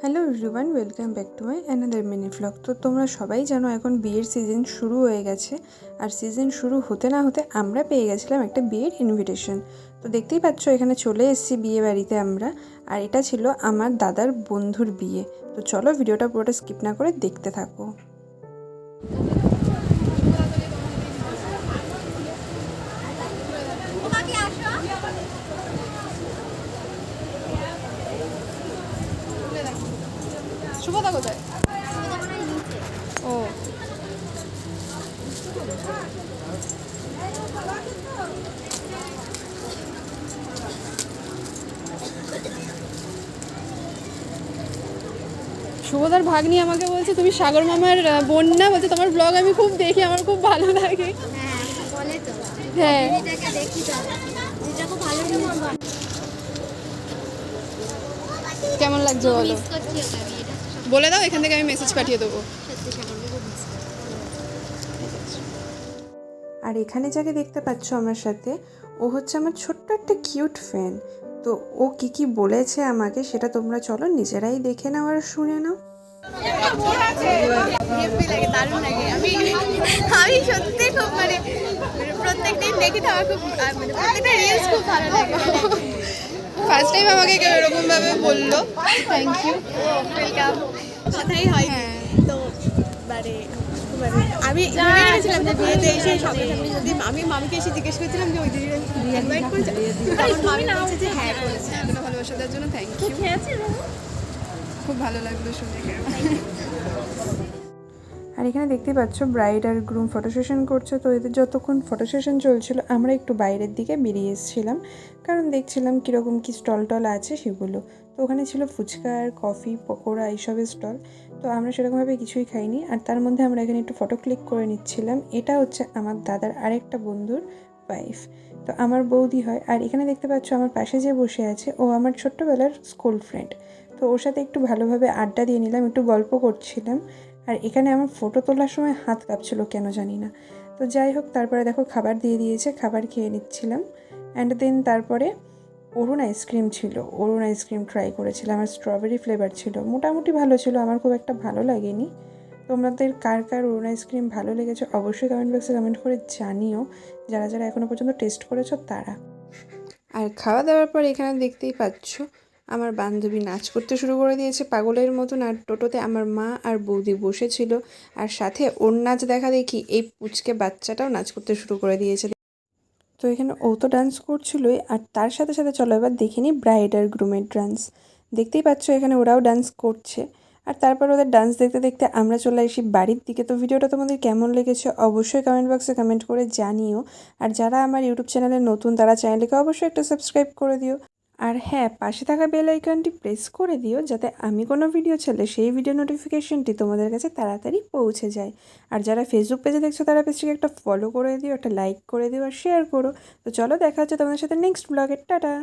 Hello Rivan welcome back to my another mini vlog তো তোমরা সবাই জানো এখন বিয়ের সিজন শুরু হয়ে গেছে। আর সিজন শুরু হতে না হতে আমরা পেয়ে গেছিলাম একটা বিয়ের ইনভিটেশন তো দেখতেই পাচ্ছ, এখানে চলে এসেছি বিয়ে বাড়িতে আমরা। আর এটা ছিল আমার দাদার বন্ধুর বিয়ে। তো চলো ভিডিওটা পুরোটা স্কিপ না করে দেখতে থাকো। শুভদার ভাগ্নি আমাকে বলছে, তুমি সাগর মামার বোন না? বলছে, তোমার ব্লগ আমি খুব দেখি, আমার খুব ভালো লাগে। হ্যাঁ। কেমন লাগছে বলো? বলে দাও, এখান থেকে আমি মেসেজ পাঠিয়ে দেবো। আর এখানে যাকে দেখতে পাচ্ছ আমার সাথে, ও হচ্ছে আমার ছোট্ট একটা কিউট ফ্যান তো ও কি কি বলেছে আমাকে, সেটা তোমরা চলো নিজেরাই দেখে নাও আর শুনে নাও। দারুণ লাগে আমি আমি সত্যি খুব মানে প্রত্যেক দিন দেখি তো আমার খুব মানে প্রত্যেকটা রিলস খুব ভালো লাগে। ফার্স্ট টাইম আমাকে কেউ এরকম ভাবে বলল। থ্যাংক ইউ ওয়েলকাম কথাই হয়। তো মানে মানে আমি ভেবে রেখেছিলাম যে বিয়েতে এসে সঙ্গে সঙ্গে যদি আমি মামিকে এসে জিজ্ঞেস করছিলাম যে ওই দিদি ইনভাইট করেছে তখন মামি বলছে যে হ্যাঁ করেছে। ভালোবাসা দেওয়ার জন্য থ্যাংক ইউ খুব ভালো লাগল শুনে। আর এখানে দেখতে পাচ্ছ ব্রাইড আর গ্রুম ফটো সেশন করছে। তো এদের যতক্ষণ ফটো সেশন চলছিল আমরা একটু বাইরের দিকে বেরিয়ে এসেছিলাম। কারণ দেখছিলাম কীরকম কী স্টল টল আছে সেগুলো। তো ওখানে ছিল ফুচকা আর কফি পকোড়া এইসবের স্টল তো আমরা সেরকমভাবে কিছুই খাইনি। আর তার মধ্যে আমরা এখানে একটু ফটো ক্লিক করে নিচ্ছিলাম। এটা হচ্ছে আমার দাদার আরেকটা বন্ধুর ওয়াইফ তো আমার বৌদি হয়। আর এখানে দেখতে পাচ্ছ আমার পাশে যে বসে আছে ও আমার ছোট্টবেলার স্কুল ফ্রেন্ড তো ওর সাথে একটু ভালোভাবে আড্ডা দিয়ে নিলাম, একটু গল্প করছিলাম। আর এখানে আমার ফটো তোলার সময় হাত কাঁপছিল, কেন জানি না। তো যাই হোক, তারপরে দেখো খাবার দিয়ে দিয়েছে, খাবার খেয়ে নিচ্ছিলাম। অ্যান্ড দেন তারপরে অরুণ আইসক্রিম ছিল, অরুণ আইসক্রিম ট্রাই করেছিলাম। আর স্ট্রবেরি ফ্লেভার ছিল, মোটামুটি ভালো ছিল, আমার খুব একটা ভালো লাগেনি। তোমাদের কার কার অরুণ আইসক্রিম ভালো লেগেছে, অবশ্যই কমেন্ট বক্সে কমেন্ট করে জানিও। যারা যারা এখনও পর্যন্ত টেস্ট করেছ, তারা। আর খাওয়া দাওয়ার পর এখানে দেখতেই পাচ্ছ আমার বান্ধবী নাচ করতে শুরু করে দিয়েছে পাগলের মতন, আর টোটোতে আমার মা আর বৌদি বসেছিল। আর সাথে ওর নাচ দেখা দেখি এই পুচকে বাচ্চাটাও নাচ করতে শুরু করে দিয়েছে। তো এখানে ও তো ডান্স করছিলই, আর তার সাথে সাথে চলো এবার দেখিনি ব্রাইড আর গ্রুমের ডান্স দেখতেই পাচ্ছ এখানে ওরাও ডান্স করছে। আর তারপর ওদের ডান্স দেখতে দেখতে আমরা চলে আসি বাড়ির দিকে। তো ভিডিওটা তোমাদের কেমন লেগেছে অবশ্যই কমেন্ট বক্সে কমেন্ট করে জানিও। আর যারা আমার ইউটিউব চ্যানেলে নতুন, তারা চ্যানেলকে অবশ্যই একটা সাবস্ক্রাইব করে দিও। আর হ্যাঁ পাশে থাকা বেল আইকনটি প্রেস করে দিও যাতে আমি কোনো ভিডিও ছেলে সেই ভিডিও নোটিফিকেশনটি তোমাদের কাছে তাড়াতাড়ি পৌঁছে যায়। আর যারা ফেসবুক পেজে দেখছ, তারা পেজটিকে একটা ফলো করে দিও, একটা লাইক করে দিও আর শেয়ার করো। তো চলো দেখা হচ্ছে তোমাদের সাথে নেক্সট ব্লগের টাটা!